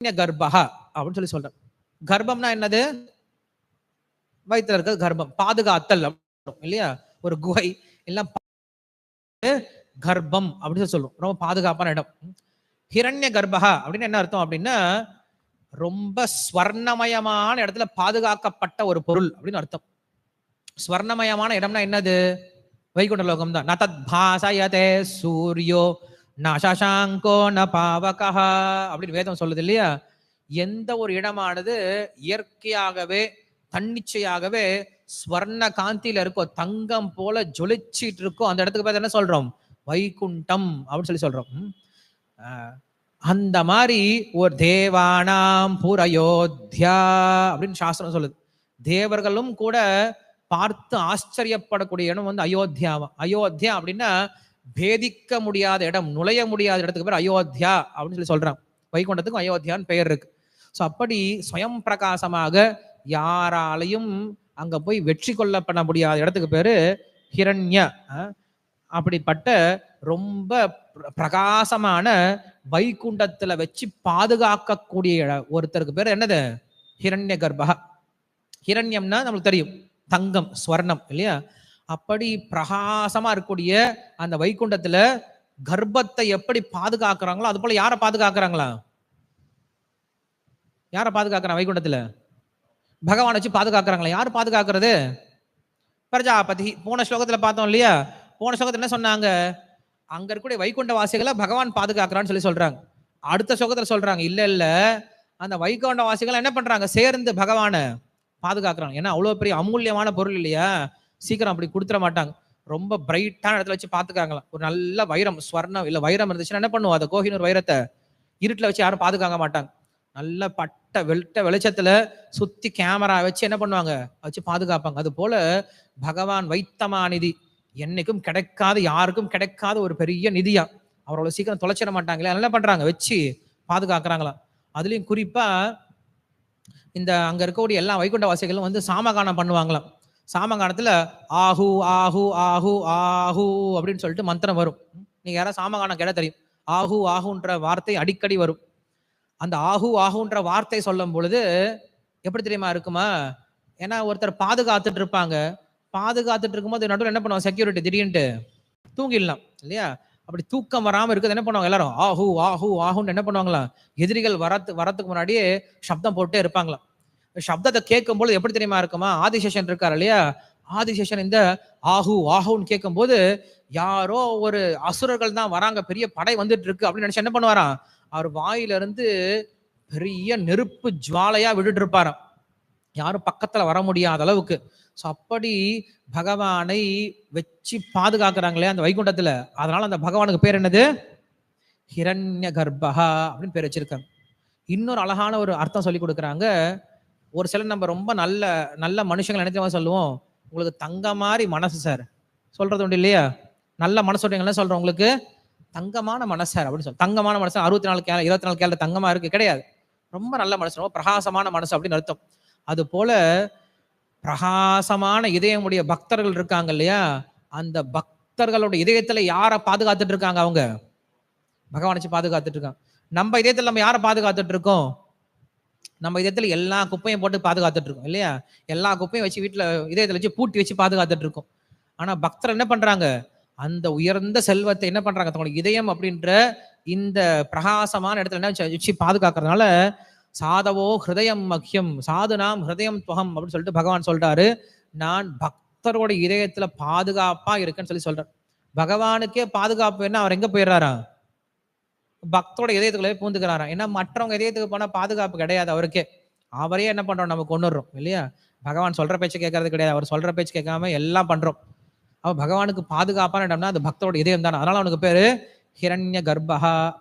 கர்ப்பஹா அப்படின்னு சொல்லி சொல்றேன். கர்ப்பம்னா என்னது? வயிற்றுல இருக்கிறது கர்ப்பம் பாதுகாத்தல் இல்லையா? ஒரு குகை எல்லாம் கர்ப்பம் அப்படின்னு சொல்லி சொல்லுவோம் ரொம்ப பாதுகாப்பான இடம். ஹிரண்ய கர்ப்பகா அப்படின்னு என்ன அர்த்தம் அப்படின்னா ரொம்ப ஸ்வர்ணமயமான இடத்துல பாதுகாக்கப்பட்ட ஒரு பொருள் அப்படின்னு அர்த்தம். ஸ்வர்ணமயமான இடம்னா என்னது? வைகுண்ட லோகம் தான் நதத் பாசயதே சூரியோ ந சசாங்கோ ந பாவகா அப்படின்னு வேதம் சொல்லுது இல்லையா? எந்த ஒரு இடமானது இயற்கையாகவே தன்னிச்சையாகவே ஸ்வர்ண காந்தியில இருக்கோ தங்கம் போல ஜொலிச்சிட்டு இருக்கோ அந்த இடத்துக்கு பார்த்து என்ன சொல்றோம்? வைகுண்டம் அப்படின்னு சொல்லி சொல்றோம். அந்த மாதிரி ஒரு தேவானாம் புரயோத்யா அப்படின்னு சாஸ்திரம் சொல்லுது. தேவர்களும் கூட பார்த்து ஆச்சரியப்படக்கூடிய இடம் வந்து அயோத்தியாவா? அயோத்தியா அப்படின்னா பேதிக்க முடியாத இடம் நுழைய முடியாத இடத்துக்கு பேர் அயோத்தியா அப்படின்னு சொல்லி சொல்றான் வைகுண்டத்துக்கும் அயோத்தியான்னு பெயர் இருக்கு. ஸோ அப்படி சுயம் பிரகாசமாக யாராலையும் அங்க போய் வெற்றி கொள்ளப்பட முடியாத இடத்துக்கு பேரு ஹிரண்ய. அப்படிப்பட்ட ரொம்ப பிரகாசமான வைகுண்டத்துல வச்சு பாதுகாக்கக்கூடிய ஒருத்தருக்கு பேர் என்னது? ஹிரண்ய கர்ப்பா ஹிரண்யம்னா நம்மளுக்கு தெரியும். தங்கம் ஸ்வர்ணம் இல்லையா? அப்படி பிரகாசமா இருக்கக்கூடிய அந்த வைகுண்டத்துல கர்ப்பத்தை எப்படி பாதுகாக்கிறாங்களோ அது போல யாரை பாதுகாக்கிறாங்களா? யாரை பாதுகாக்கிறான் வைகுண்டத்துல? பகவானை வச்சு பாதுகாக்கிறாங்களா? யார் பாதுகாக்கிறது? பிரஜாபதி. போன ஸ்லோகத்துல பார்த்தோம் இல்லையா? போன ஸ்லோகத்துல என்ன சொன்னாங்க? அங்க இருக்கக்கூடிய வைகுண்ட வாசிகளை பகவான் பாதுகாக்கிறான்னு சொல்லி சொல்றாங்க. அடுத்த ஸ்லோகத்துல சொல்றாங்க இல்ல இல்ல. அந்த வைகுண்ட வாசிகள் என்ன பண்றாங்க? சேர்ந்து பகவானை பாதுகாக்கிறாங்க. ஏன்னா அவ்வளவு பெரிய அமூல்யமான பொருள் இல்லையா? சீக்கிரம் அப்படி கொடுத்துட மாட்டாங்க. ரொம்ப பிரைட்டான இடத்துல வச்சு பாத்துக்காங்களாம் ஒரு நல்ல வைரம் ஸ்வர்ணம் இல்ல வைரம் இருந்துச்சுன்னா என்ன பண்ணுவோம்? அதை கோஹினூர் வைரத்தை இருட்டில் வச்சு யாரும் பாதுகாக்க மாட்டாங்க. நல்ல பட்ட வெட்ட வெளிச்சத்துல சுத்தி கேமரா வச்சு என்ன பண்ணுவாங்க? வச்சு பாதுகாப்பாங்க. அது போல பகவான் வைத்தமா நிதி. என்னைக்கும் கிடைக்காத யாருக்கும் கிடைக்காத ஒரு பெரிய நிதியா. அவரோட சீக்கிரம் தொலைச்சிட மாட்டாங்களே என்ன பண்றாங்க? வச்சு பாதுகாக்கிறாங்களாம். அதுலயும் குறிப்பா இந்த அங்க இருக்கக்கூடிய எல்லா வைகுண்ட வாசிகளும் வந்து சாமகானம் பண்ணுவாங்களாம். சாமகானத்துல ஆஹு ஆஹு ஆஹு ஆஹு அப்படின்னு சொல்லிட்டு மந்திரம் வரும். நீங்க யாராவது சாமகானம் கேட்ட தெரியும். ஆஹு ஆஹுன்ற வார்த்தை அடிக்கடி வரும். அந்த ஆஹு ஆஹுன்ற வார்த்தை சொல்லும் பொழுது எப்படி தெரியுமா இருக்குமா? ஏன்னா ஒருத்தர் பாதுகாத்துட்டு இருப்பாங்க. பாதுகாத்துட்டு இருக்கும்போது நடுவில் என்ன பண்ணுவாங்க? செக்யூரிட்டி திடீர்னுட்டு தூங்கிடலாம் இல்லையா? அப்படி தூக்கம் வராமல் இருக்குது என்ன பண்ணுவாங்க எல்லாரும்? ஆஹு ஆஹு ஆஹுன்னு என்ன பண்ணுவாங்களா எதிரிகள் வரத்து வரத்துக்கு முன்னாடியே சப்தம் போட்டே இருப்பாங்களாம். சப்தத்தை கேட்கும்போது எப்படி தெரியுமா இருக்குமா? ஆதிசேஷன் இருக்கார் இல்லையா? ஆதிசேஷன் இந்த ஆஹு ஆஹுன்னு கேட்கும்போது யாரோ ஒரு அசுரர்கள் தான் வராங்க பெரிய படை வந்துட்டு இருக்கு அப்படின்னு நினைச்சு என்ன பண்ணுவாராம்? அவர் வாயிலிருந்து பெரிய நெருப்பு ஜுவாலையா விட்டுட்டு இருப்பாராம். யாரும் பக்கத்துல வர முடியாத அளவுக்கு. ஸோ அப்படி பகவானை வச்சு பாதுகாக்கிறாங்களே அந்த வைகுண்டத்துல. அதனால அந்த பகவானுக்கு பேர் என்னது? ஹிரண்ய கர்ப்பஹா அப்படின்னு பேர் வச்சிருக்காங்க. இன்னொரு அழகான ஒரு அர்த்தம் சொல்லி கொடுக்குறாங்க. ஒரு சிலர் நம்ம ரொம்ப நல்ல நல்ல மனுஷங்களை நினைச்சவங்க சொல்லுவோம். உங்களுக்கு தங்க மாதிரி மனசு சார் சொல்றது உண்டு இல்லையா? நல்ல மனசு என்ன சொல்றோம் உங்களுக்கு? தங்கமான மனசு சார் அப்படின்னு சொல்லி தங்கமான மனசு அறுபத்தி நாலு கேல இருபத்தி நாலு கேள்வி தங்கமா இருக்கு? கிடையாது. ரொம்ப நல்ல மனசு ரொம்ப பிரகாசமான மனசு அப்படின்னு அர்த்தம். அது போல பிரகாசமான இதயமுடைய பக்தர்கள் இருக்காங்க இல்லையா? அந்த பக்தர்களோட இதயத்துல யாரை பாதுகாத்துட்டு இருக்காங்க அவங்க? பகவானிச்சு பாதுகாத்துட்டு இருக்காங்க நம்ம இதயத்துல நம்ம யாரை பாதுகாத்துட்டு இருக்கோம்? நம்ம இதயத்துல எல்லா குப்பையும் போட்டு பாதுகாத்துட்டு இருக்கோம் இல்லையா? எல்லா குப்பையும் வச்சு வீட்டுல இதயத்துல வச்சு பூட்டி வச்சு பாதுகாத்துட்டு இருக்கோம் ஆனா பக்தர் என்ன பண்றாங்க? அந்த உயர்ந்த செல்வத்தை என்ன பண்றாங்க? தங்களுக்கு இதயம் அப்படின்ற இந்த பிரகாசமான இடத்துல என்ன வச்சு- வச்சு பாதுகாக்கிறதுனால சாதவோ ஹிருதயம் மக்கியம் சாதுனாம் ஹிருதயம் துவகம் அப்படின்னு சொல்லிட்டு பகவான் சொல்றாரு. நான் பக்தரோட இதயத்துல பாதுகாப்பா இருக்கேன்னு சொல்லி சொல்றேன் பகவானுக்கே பாதுகாப்பு என்ன அவர் எங்க போயிடுறாரா பக்தோட இதயத்துக்குள்ளே பூந்துக்கிறாராம். ஏன்னா மற்றவங்க இதயத்துக்கு போனால் பாதுகாப்பு கிடையாது அவருக்கே. அவரே என்ன பண்ணுறோம் நம்ம கொண்டுடுறோம் இல்லையா? பகவான் சொல்கிற பேச்சு கேட்கறது கிடையாது. அவர் சொல்கிற பேச்சு கேட்காம எல்லாம் பண்ணுறோம் அவன் பகவானுக்கு பாதுகாப்பான இடம்னா அது பக்தோட இதயம் தானே அதனால அவனுக்கு பேர் ஹிரண்ய கர்ப்பஹா